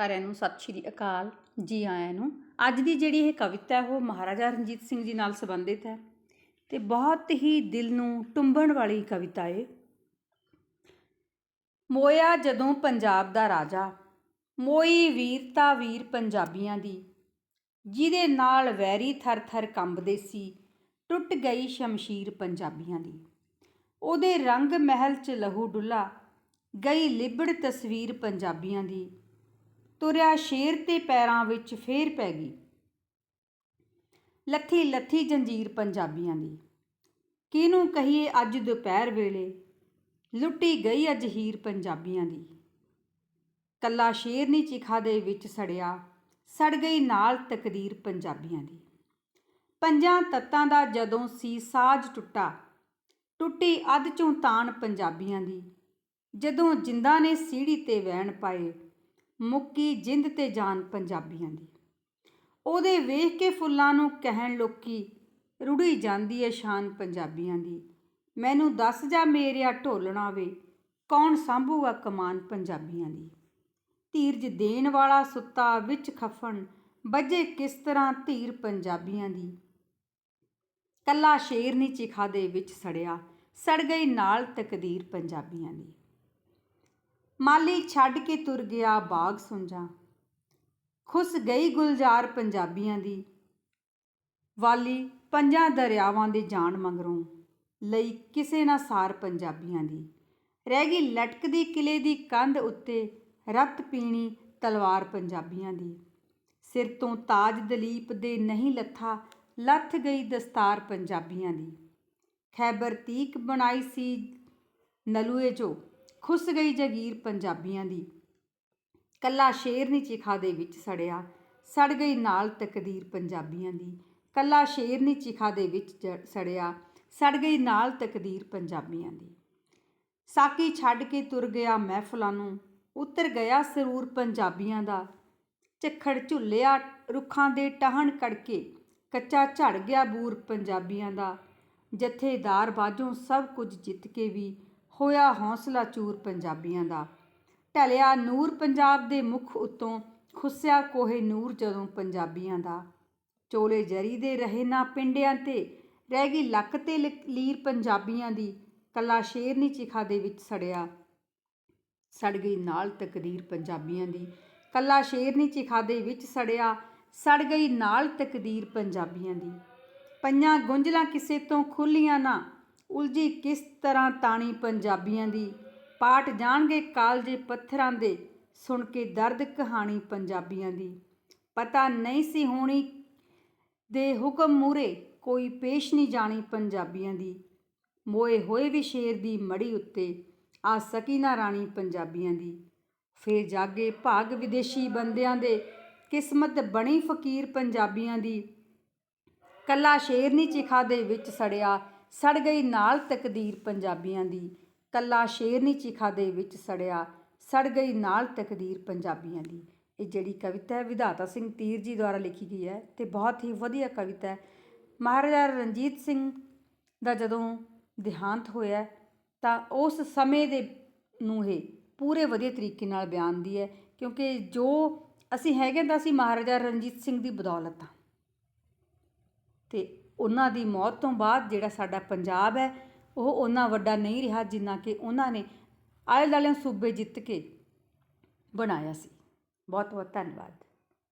ਸਾਰਿਆਂ ਨੂੰ ਸਤਿ ਸ਼੍ਰੀ ਅਕਾਲ ਜੀ ਆਇਆਂ ਨੂੰ। ਅੱਜ ਦੀ ਜਿਹੜੀ ਇਹ ਕਵਿਤਾ ਹੈ, ਉਹ ਮਹਾਰਾਜਾ ਰਣਜੀਤ ਸਿੰਘ ਜੀ ਨਾਲ ਸੰਬੰਧਿਤ ਹੈ ਤੇ ਬਹੁਤ ਹੀ ਦਿਲ ਨੂੰ ਟੁੰਬਣ ਵਾਲੀ ਕਵਿਤਾ ਏ। ਮੋਇਆ ਜਦੋਂ ਪੰਜਾਬ ਦਾ ਰਾਜਾ, ਮੋਈ ਵੀਰਤਾ ਵੀਰ ਪੰਜਾਬੀਆਂ ਦੀ, ਜਿਹਦੇ ਨਾਲ ਵੈਰੀ ਥਰ-ਥਰ ਕੰਬਦੇ ਸੀ, ਟੁੱਟ ਗਈ ਸ਼ਮਸ਼ੀਰ ਪੰਜਾਬੀਆਂ ਦੀ। ਉਹਦੇ ਰੰਗ ਮਹਿਲ 'ਚ ਲਹੂ ਡੁੱਲਾ, ਗਈ ਲਿਬੜ ਤਸਵੀਰ ਪੰਜਾਬੀਆਂ ਦੀ ਤੁਰਿਆ ਸ਼ੇਰ ਤੇ ਪੈਰਾਂ ਵਿੱਚ ਫੇਰ ਪੈ ਗਈ। ਲੱਥੀ ਲੱਥੀ ਜੰਜੀਰ ਪੰਜਾਬੀਆਂ ਦੀ। ਕਿਹਨੂੰ ਕਹੀਏ ਅੱਜ ਦੁਪਹਿਰ ਵੇਲੇ? ਲੁੱਟੀ ਗਈ ਅੱਜ ਹੀਰ ਪੰਜਾਬੀਆਂ ਦੀ। ਕੱਲਾ ਸ਼ੇਰਨੀ ਚਿਖਾ ਦੇ ਵਿੱਚ ਸੜਿਆ, ਸੜ ਗਈ ਨਾਲ ਤਕਦੀਰ ਪੰਜਾਬੀਆਂ ਦੀ। ਪੰਜਾਂ ਤੱਤਾਂ ਦਾ ਜਦੋਂ ਸੀ ਸਾਜ ਟੁੱਟਾ, ਟੁੱਟੀ ਅੱਧ ਚੋਂ ਤਾਣ ਪੰਜਾਬੀਆਂ ਦੀ। ਜਦੋਂ ਜਿੰਦਾ ਨੇ ਸੀੜੀ ਤੇ ਵੈਣ ਪਾਏ ਮੁੱਕੀ ਜਿੰਦ ਤੇ ਜਾਨ ਪੰਜਾਬੀਆਂ ਦੀ। ਉਹਦੇ ਵੇਖ ਕੇ ਫੁੱਲਾਂ ਨੂੰ ਕਹਿਣ ਲੋਕੀ ਰੁੜੀ ਜਾਂਦੀ ਏ ਸ਼ਾਨ ਪੰਜਾਬੀਆਂ ਦੀ। ਮੈਨੂੰ ਦੱਸ ਜਾ ਮੇਰਿਆ ਢੋਲਣਾ ਵੇ, ਕੌਣ ਸੰਭੂਗਾ ਕਮਾਨ ਪੰਜਾਬੀਆਂ ਦੀ। ਧੀਰਜ ਦੇਣ ਵਾਲਾ ਸੁੱਤਾ ਵਿੱਚ ਖਫਣ, ਵੱਜੇ ਕਿਸ ਤਰ੍ਹਾਂ ਧੀਰ ਪੰਜਾਬੀਆਂ ਦੀ। ਕੱਲਾ ਸ਼ੇਰ ਨੀ ਚਿਖਾ ਦੇ ਵਿੱਚ ਸੜਿਆ, ਸੜ ਗਈ ਨਾਲ ਤਕਦੀਰ ਪੰਜਾਬੀਆਂ ਦੀ। ਮਾਲੀ ਛੱਡ ਕੇ ਤੁਰ ਗਿਆ ਬਾਗ ਸੁੰਜਾ ਖੁਸ ਗਈ ਗੁਲਜ਼ਾਰ ਪੰਜਾਬੀਆਂ ਦੀ। ਵਾਲੀ ਪੰਜਾਂ ਦਰਿਆਵਾਂ ਦੇ ਜਾਣ ਮੰਗਰੋਂ ਲਈ ਕਿਸੇ ਨਾ ਸਾਰ ਪੰਜਾਬੀਆਂ ਦੀ। ਰਹਿ ਗਈ ਲਟਕਦੀ ਕਿਲੇ ਦੀ ਕੰਧ ਉੱਤੇ ਰੱਤ ਪੀਣੀ ਤਲਵਾਰ ਪੰਜਾਬੀਆਂ ਦੀ। ਸਿਰ ਤੋਂ ਤਾਜ ਦਲੀਪ ਦੇ ਨਹੀਂ ਲੱਥਾ ਲੱਥ ਗਈ ਦਸਤਾਰ ਪੰਜਾਬੀਆਂ ਦੀ। ਖੈਬਰ ਤੀਕ ਬਣਾਈ ਸੀ ਨਲੂਏ ਜੋ ਖੁੱਸ ਗਈ ਜਗੀਰ ਪੰਜਾਬੀਆਂ ਦੀ। ਕੱਲਾ ਸ਼ੇਰਨੀ ਚਿਖਾ ਦੇ ਵਿੱਚ ਸੜਿਆ, ਸੜ ਗਈ ਨਾਲ ਤਕਦੀਰ ਪੰਜਾਬੀਆਂ ਦੀ। ਕੱਲਾ ਸ਼ੇਰਨੀ ਚਿਖਾ ਦੇ ਵਿੱਚ ਜ- ਸੜਿਆ, ਸੜ ਗਈ ਨਾਲ ਤਕਦੀਰ ਪੰਜਾਬੀਆਂ ਦੀ। ਸਾਕੀ ਛੱਡ ਕੇ ਤੁਰ ਗਿਆ ਮਹਿਫਲਾਂ ਨੂੰ, ਉਤਰ ਗਿਆ ਸਰੂਰ ਪੰਜਾਬੀਆਂ ਦਾ। ਝੱਖੜ ਝੁੱਲਿਆ ਰੁੱਖਾਂ ਦੇ ਟਹਣ ਕੜਕੇ, ਕੱਚਾ ਝੜ ਗਿਆ ਬੂਰ ਪੰਜਾਬੀਆਂ ਦਾ। ਜਥੇਦਾਰ ਬਾਝੋਂ ਸਭ ਕੁਝ ਜਿੱਤ ਕੇ ਵੀ ਹੋਇਆ ਹੌਸਲਾ ਚੂਰ ਪੰਜਾਬੀਆਂ ਦਾ। ਢਲਿਆ ਨੂਰ ਪੰਜਾਬ ਦੇ ਮੁਖ ਉਤੋਂ, ਖੁੱਸਿਆ ਕੋਹੇ ਨੂਰ ਜਦੋਂ ਪੰਜਾਬੀਆਂ ਦਾ। ਚੋਲੇ ਜਰੀ ਦੇ ਰਹੇ ਨਾ ਪਿੰਡਿਆਂ ਤੇ, ਰਹਿ ਗਈ ਲੱਕ ਤੇ ਲੀਰ ਪੰਜਾਬੀਆਂ ਦੀ। ਕੱਲਾ ਸ਼ੇਰਨੀ ਚਿਖਾ ਦੇ ਵਿੱਚ ਸੜਿਆ। ਸੜ ਗਈ ਨਾਲ ਤਕਦੀਰ ਪੰਜਾਬੀਆਂ ਦੀ। ਕੱਲਾ ਸ਼ੇਰਨੀ ਚਿਖਾ ਦੇ ਵਿੱਚ ਸੜਿਆ। ਸੜ ਗਈ ਨਾਲ ਤਕਦੀਰ ਪੰਜਾਬੀਆਂ ਦੀ। ਪੰਜਾਂ ਗੁੰਝਲਾਂ ਕਿਸੇ ਤੋਂ ਖੁੱਲੀਆਂ ਨਾ। ਉਲਝੀ ਕਿਸ ਤਰ੍ਹਾਂ ਤਾਣੀ ਪੰਜਾਬੀਆਂ ਦੀ? ਪਾਠ ਜਾਣਗੇ ਕਾਲਜੇ ਪੱਥਰਾਂ ਦੇ, ਸੁਣ ਕੇ ਦਰਦ ਕਹਾਣੀ ਪੰਜਾਬੀਆਂ ਦੀ। ਪਤਾ ਨਹੀਂ ਸੀ ਹੋਣੀ ਦੇ ਹੁਕਮ ਮੂਰੇ ਕੋਈ ਪੇਸ਼ ਨਹੀਂ ਜਾਣੀ ਪੰਜਾਬੀਆਂ ਦੀ। ਮੋਏ ਹੋਏ ਵੀ ਸ਼ੇਰ ਦੀ ਮੜੀ ਉੱਤੇ, ਆ ਸਕੀ ਨਾ ਰਾਣੀ ਪੰਜਾਬੀਆਂ ਦੀ। ਫੇਰ ਜਾਗੇ ਭਾਗ ਵਿਦੇਸ਼ੀ ਬੰਦਿਆਂ ਦੇ, ਕਿਸਮਤ ਬਣੀ ਫਕੀਰ ਪੰਜਾਬੀਆਂ ਦੀ। ਕੱਲਾ ਨਹੀਂ ਚਿਖਾ ਦੇ ਵਿੱਚ ਸੜਿਆ ਸੜ ਗਈ ਨਾਲ ਤਕਦੀਰ ਪੰਜਾਬੀਆਂ ਦੀ। ਕੱਲਾ ਸ਼ੇਰਨੀ ਚਿਖਾ ਦੇ ਵਿੱਚ ਸੜਿਆ, ਸੜ ਗਈ ਨਾਲ ਤਕਦੀਰ ਪੰਜਾਬੀਆਂ ਦੀ। ਇਹ ਜਿਹੜੀ ਕਵਿਤਾ ਹੈ, ਵਿਧਾਤਾ ਸਿੰਘ ਤੀਰ ਜੀ ਦੁਆਰਾ ਲਿਖੀ ਗਈ ਹੈ ਤੇ ਬਹੁਤ ਹੀ ਵਧੀਆ ਕਵਿਤਾ ਹੈ। ਮਹਾਰਾਜਾ ਰਣਜੀਤ ਸਿੰਘ ਦਾ ਜਦੋਂ ਦੇਹਾਂਤ ਹੋਇਆ ਤਾਂ ਉਸ ਸਮੇਂ ਦੇ ਨੂੰ ਇਹ ਪੂਰੇ ਵਧੀਆ ਤਰੀਕੇ ਨਾਲ ਬਿਆਨਦੀ ਹੈ, ਕਿਉਂਕਿ ਜੋ ਅਸੀਂ ਹੈਗੇ ਤਾਂ ਅਸੀਂ ਮਹਾਰਾਜਾ ਰਣਜੀਤ ਸਿੰਘ ਦੀ ਬਦੌਲਤ ਹਾਂ। ਤੇ ਉਹਨਾਂ ਦੀ ਮੌਤ ਤੋਂ ਬਾਅਦ ਜਿਹੜਾ ਸਾਡਾ ਪੰਜਾਬ ਹੈ, ਉਹ ਓਨਾ ਵੱਡਾ ਨਹੀਂ ਰਿਹਾ ਜਿੰਨਾ ਕਿ ਉਹਨਾਂ ਨੇ ਆਲੇ ਦੁਆਲੇ ਸੂਬੇ ਜਿੱਤ ਕੇ ਬਣਾਇਆ ਸੀ। ਬਹੁਤ ਬਹੁਤ ਧੰਨਵਾਦ।